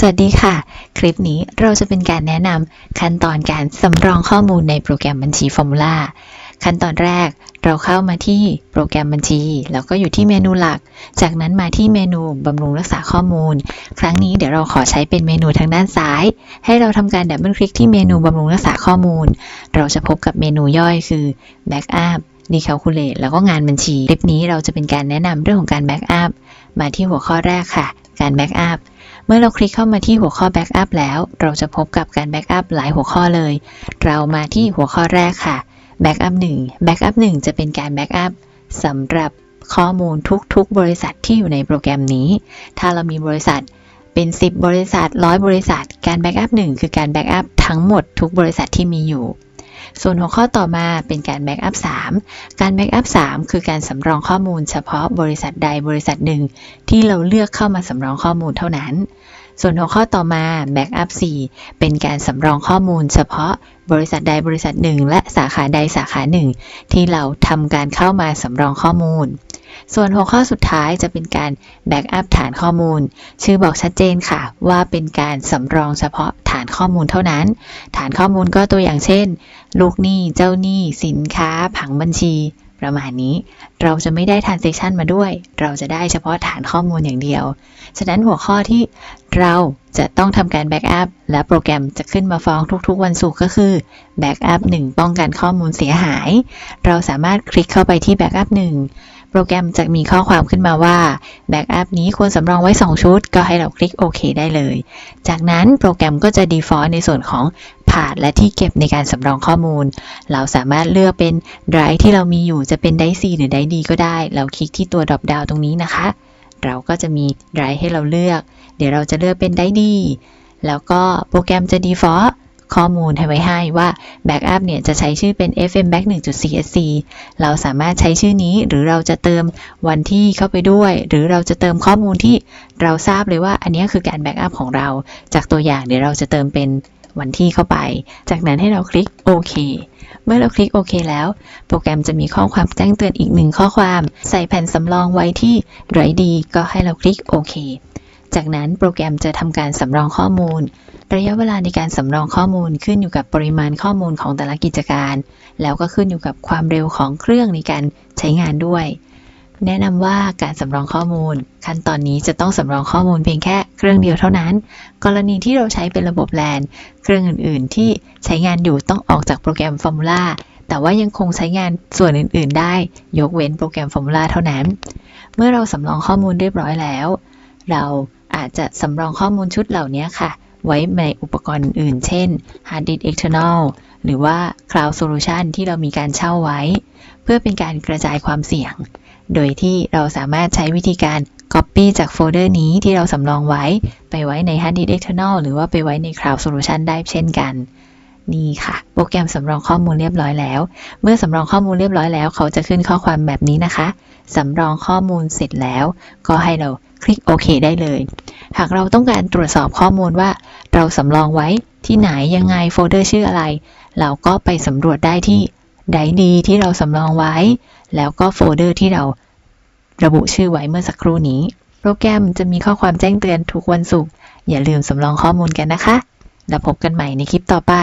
สวัสดีค่ะ คลิปนี้เราจะเป็นการแนะนำขั้นตอนการสำรองข้อมูลในโปรแกรมบัญชี Formula ขั้นตอนแรกเราเข้ามาที่โปรแกรมบัญชี แล้วก็อยู่ที่เมนูหลัก จากนั้นมาที่เมนูบำรุงรักษาข้อมูล ครั้งนี้เดี๋ยวเราขอใช้เป็นเมนูทางด้านซ้าย ให้เราทำการดับเบิลคลิกที่เมนูบำรุงรักษาข้อมูล เราจะพบกับเมนูย่อยคือ Backup Recalculate แล้วก็งานบัญชี คลิปนี้เราจะเป็นการแนะนำเรื่องของการ Backup มาที่หัวข้อแรกค่ะ การ Backup เมื่อเราคลิกเข้ามาที่หัวข้อ Backup แล้ว เราจะพบกับการ Backup หลายหัวข้อเลย เรามาที่หัวข้อแรกค่ะ Backup 1 Backup 1 จะเป็นการ Backup สำหรับข้อมูลทุกๆ บริษัทที่อยู่ในโปรแกรมนี้ ถ้าเรามีบริษัทเป็น 10 บริษัท 100 บริษัท การ Backup 1 คือการ Backup ทั้งหมดทุกบริษัทที่มีอยู่ ส่วนหัวข้อต่อมาเป็นการแบ็กอัพ3การแบ็กอัพ3คือการสำรองข้อมูลเฉพาะบริษัทใดบริษัทหนึ่ง ที่เราเลือกเข้ามาสำรองข้อมูลเท่านั้น ส่วนหัวข้อต่อมาแบ็กอัพ4เป็นการสำรองข้อมูลเฉพาะบริษัทใดบริษัทหนึ่ง และสาขาใดสาขาหนึ่ง ที่เราทำการเข้ามาสำรองข้อมูล ส่วนหัวข้อสุดท้ายจะเป็นการ Backup ฐานข้อมูล ชื่อบอกชัดเจนค่ะ ว่าเป็นการสำรองเฉพาะฐานข้อมูลเท่านั้น ฐานข้อมูลก็ตัวอย่างเช่น ลูกหนี้เจ้าหนี้สินค้า ผังบัญชี ประมาณนี้ เราจะไม่ได้ transaction มาด้วย เราจะได้เฉพาะฐานข้อมูลอย่างเดียว ฉะนั้นหัวข้อที่เราจะต้องทำการ Backup และโปรแกรมจะขึ้นมาฟ้องทุกๆ วันศุกร์ก็คือ Backup 1ป้องกันข้อมูลเสียหาย เราสามารถคลิกเข้าไปที่ Backup 1 โปรแกรมจะมีข้อความขึ้นมาว่า Backup นี้ควรสำรองไว้ 2 ชุด ก็ให้เราคลิกโอเคได้เลย จากนั้นโปรแกรมก็จะ default ในส่วนของผาดและที่เก็บในการสำรองข้อมูล เราสามารถเลือกเป็น drive ที่เรามีอยู่จะเป็น drive C หรือ drive D ก็ได้ เราคลิกที่ตัว drop down ตรงนี้นะคะ เราก็จะมี drive ให้เราเลือก เดี๋ยวเราจะเลือกเป็น drive D แล้วก็โปรแกรมจะ default ข้อมูลให้ไว้ให้ว่า backup เนี่ยจะใช้ชื่อเป็น fm back 1.csc เราสามารถใช้ชื่อนี้หรือเราจะเติมวันที่เข้าไปด้วย หรือเราจะเติมข้อมูลที่เราทราบเลยว่าอันนี้คือการ backup ของเรา จากตัวอย่างเดี๋ยวเราจะเติมเป็นวันที่เข้าไป จากนั้นให้เราคลิกโอเคเมื่อเราคลิกโอเคแล้ว โปรแกรมจะมีข้อความแจ้งเตือนอีกหนึ่งข้อความ ใส่แผ่นสำรองไว้ที่ไรดี ก็ให้เราคลิกโอเค จากนั้นโปรแกรมจะทำการสำรองข้อมูล ระยะเวลาในการสำรองข้อมูลขึ้นอยู่กับปริมาณข้อมูลของแต่ละกิจการ แล้วก็ขึ้นอยู่กับความเร็วของเครื่องในการใช้งานด้วย แนะนำว่าการสำรองข้อมูล ขั้นตอนนี้จะต้องสำรองข้อมูลเพียงแค่เครื่องเดียวเท่านั้น กรณีที่เราใช้เป็นระบบ LAN เครื่องอื่น ๆ ที่ใช้งานอยู่ต้องออกจากโปรแกรม Formula แต่ว่ายังคงใช้งานส่วนอื่น ๆ ได้ ยกเว้นโปรแกรม Formula เท่านั้น เมื่อเราสำรองข้อมูลเรียบร้อยแล้ว เรา อาจจะสำรองข้อมูลชุดเหล่านี้ค่ะ ไว้ในอุปกรณ์อื่น เช่น Hard Disk External หรือว่า Cloud Solution ที่เรามีการเช่าไว้ เพื่อเป็นการกระจายความเสี่ยง โดยที่เราสามารถใช้วิธีการ Copy จากโฟลเดอร์นี้ที่เราสำรองไว้ ไปไว้ใน Hard Disk External หรือว่าไปไว้ใน Cloud Solution ได้เช่นกัน นี่ค่ะ โปรแกรมสำรองข้อมูลเรียบร้อยแล้ว เมื่อสำรองข้อมูลเรียบร้อยแล้ว เขาจะขึ้นข้อความแบบนี้นะคะสำรองข้อมูลเสร็จแล้ว ก็ให้เราคลิกโอเคได้เลย หากเราต้องการตรวจสอบข้อมูลว่า เราสำรองไว้ที่ไหนยังไงโฟลเดอร์ชื่ออะไร เราก็ไปสำรวจได้ที่ไดดีที่เราสำรองไว้ แล้วก็โฟลเดอร์ที่เราระบุชื่อไว้เมื่อสักครู่นี้ โปรแกรมจะมีข้อความแจ้งเตือนทุกวันศุกร์อย่าลืมสำรองข้อมูลกันนะคะ แล้วพบกันใหม่ในคลิปต่อไป